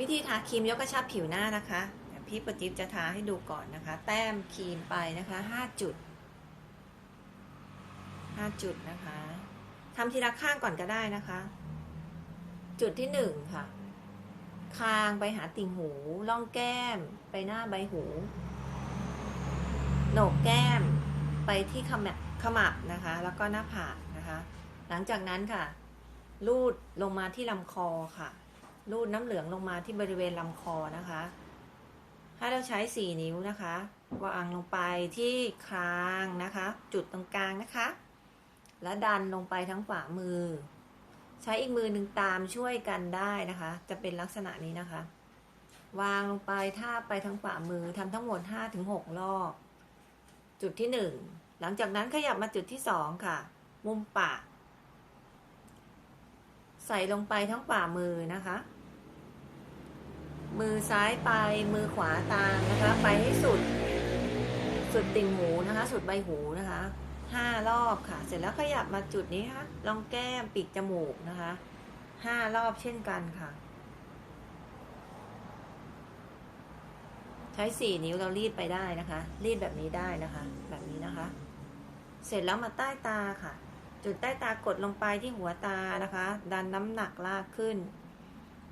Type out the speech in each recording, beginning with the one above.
วิธีทาครีมยกกระชับผิวหน้านะคะพี่ประจิบจะทาให้ดูก่อนนะคะ แต้มครีมไปนะคะห้าจุดห้าจุดนะคะทำทีละข้างก่อนก็ได้นะคะ จุดที่หนึ่งค่ะ คางไปหาติ่งหูล่องแก้ม ไปหน้าใบหู โหนกแก้ม ไปที่ขมับขมับนะคะ แล้วก็หน้าผากนะคะ หลังจากนั้นค่ะ ลูดลงมาที่ลำคอค่ะ รูดน้ำเหลืองลงมาที่บริเวณลำคอนะคะ ให้เราใช้ 4 นิ้วนะคะวางลงไปที่คางนะคะ จุดตรงกลางนะคะ แล้วดันลงไปทั้งฝ่ามือ ใช้อีกมือหนึ่งตามช่วยกันได้นะคะ จะเป็นลักษณะนี้นะคะ วางลงไปท่าไปทั้งฝ่ามือทำทั้งหมด 5-6 รอบ จุดที่ 1 หลังจากนั้นขยับมาจุดที่ 2 ค่ะ มุมปากใส่ลงไปทั้งฝ่ามือนะคะ ซ้ายไปมือขวาตามนะคะ ไปให้สุด สุดติ่งหูนะคะ สุดใบหูนะคะห้ารอบค่ะ เสร็จแล้วขยับมาจุดนี้ค่ะลองแก้มปีกจมูกนะคะห้ารอบเช่นกันค่ะ ใช้สี่นิ้วเรารีดไปได้นะคะ รีดแบบนี้ได้นะคะ แบบนี้นะคะ เสร็จแล้วมาใต้ตาค่ะ จุดใต้ตากดลงไปที่หัวตานะคะ ดันน้ำหนักลากขึ้น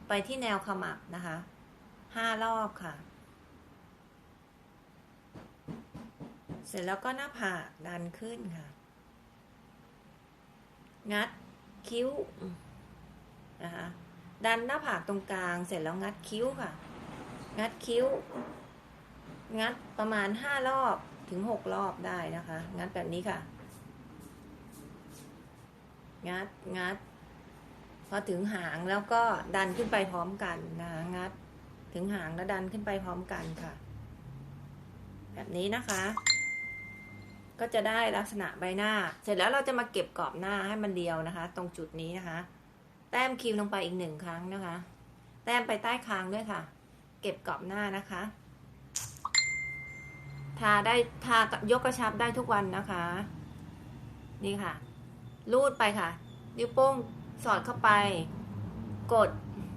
ไปที่แนวขมับนะคะ ห้ารอบค่ะ เสร็จแล้วก็หน้าผากดันขึ้นค่ะ งัดคิ้วนะคะดันหน้าผากตรงกลางเสร็จแล้วงัดคิ้วค่ะ งัดคิ้ว งัดประมาณห้ารอบถึงหกรอบได้นะคะ งัดแบบนี้ค่ะ งัดงัดพอถึงหางแล้วก็ดันขึ้นไปพร้อมกันนะงัด ถึงหางแล้วดันขึ้นไปพร้อมกันค่ะ แบบนี้นะคะ ก็จะได้ลักษณะใบหน้า เสร็จแล้วเราจะมาเก็บกรอบหน้าให้มันเดียวนะคะ ตรงจุดนี้นะคะ แต้มครีมลงไปอีกหนึ่งครั้งนะคะ แต้มไปใต้คางด้วยค่ะ เก็บกรอบหน้านะคะ ทาได้ทายกกระชับได้ทุกวันนะคะ นี่ค่ะ รูดไปค่ะ นิ้วโป้งสอดเข้าไป กด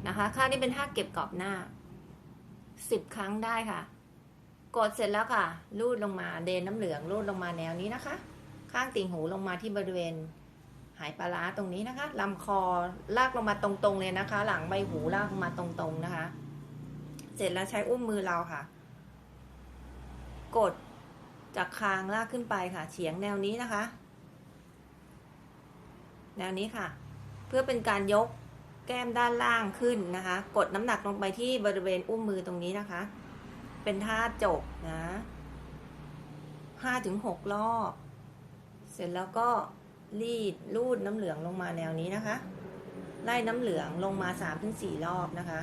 นะคะ ข้างนี้เป็นท่าเก็บกรอบหน้า สิบครั้งได้ค่ะ กดเสร็จแล้วค่ะรูดลงมาเดนน้ำเหลืองรูดลงมาแนวนี้นะคะ ข้างติ่งหูลงมาที่บริเวณหายปลาร้าตรงนี้นะคะลำคอลากลงมาตรงๆเลยนะคะ หลังใบหูลากลงมาตรงๆนะคะ เสร็จแล้วใช้อุ้มมือเราค่ะ กดจากคางลากขึ้นไปค่ะ เฉียงแนวนี้นะคะ แนวนี้ค่ะ เพื่อเป็นการยก แก้มด้านล่างขึ้นนะคะ กดน้ำหนักลงไปที่บริเวณอุ้มมือตรงนี้นะคะ เป็นท่าจบนะห้าถึงหกรอบ เสร็จแล้วก็รีดรูดน้ำเหลืองลงมาแนวนี้นะคะ ไล่น้ำเหลืองลงมาสามถึงสี่รอบนะคะ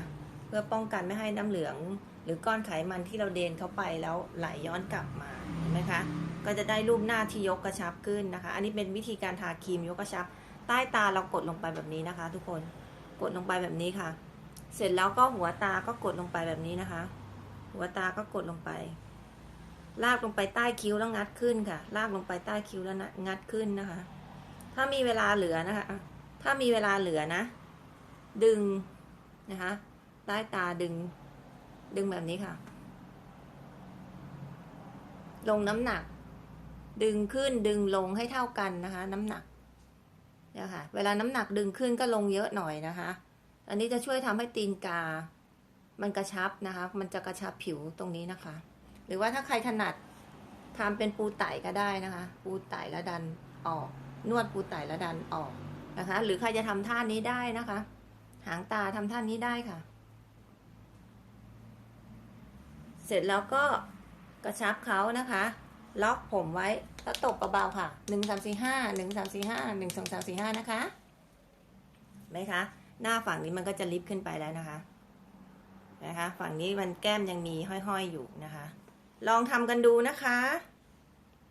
เพื่อป้องกันไม่ให้น้ำเหลือง หรือก้อนไขมันที่เราเดนเข้าไปแล้วไหลย้อนกลับมาเห็นไหมคะ ก็จะได้รูปหน้าที่ยกกระชับขึ้นนะคะ อันนี้เป็นวิธีการทาครีมยกกระชับ ใต้ตาเรากดลงไปแบบนี้นะคะ ทุกคน กดลงไปแบบนี้ค่ะ เสร็จแล้วก็หัวตาก็กดลงไปแบบนี้นะคะ หัวตาก็กดลงไป ลากลงไปใต้คิ้วแล้วงัดขึ้นค่ะ ลากลงไปใต้คิ้วแล้วงัดขึ้นนะคะ ถ้ามีเวลาเหลือนะคะ ถ้ามีเวลาเหลือนะ ดึงนะคะ ใต้ตาดึง ดึงแบบนี้ค่ะ ลงน้ำหนัก ดึงขึ้นดึงลงให้เท่ากันนะคะ น้ำหนัก เนี่ยค่ะ เวลาน้ำหนักดึงขึ้นก็ลงเยอะหน่อยนะคะ อันนี้จะช่วยทำให้ตีนกา มันกระชับนะคะ มันจะกระชับผิวตรงนี้นะคะ หรือว่าถ้าใครถนัดทำเป็นปูไต่ก็ได้นะคะ ปูไต่แล้วดันออก นวดปูไต่แล้วดันออกนะคะ หรือใครจะทำท่านี้ได้นะคะ หางตาทำท่านี้ได้ค่ะ เสร็จแล้วก็กระชับเขานะคะ ล็อกผมไว้แล้วตบเบาๆค่ะหนึ่งสามสี่ห้าหนึ่งสามสี่ห้าหนึ่งสองสามสี่ห้านะคะไหมคะ หน้าฝั่งนี้มันก็จะลิฟขึ้นไปแล้วนะคะ นะคะ ฝั่งนี้มันแก้มยังมีห้อยๆอยู่นะคะ ลองทำกันดูนะคะ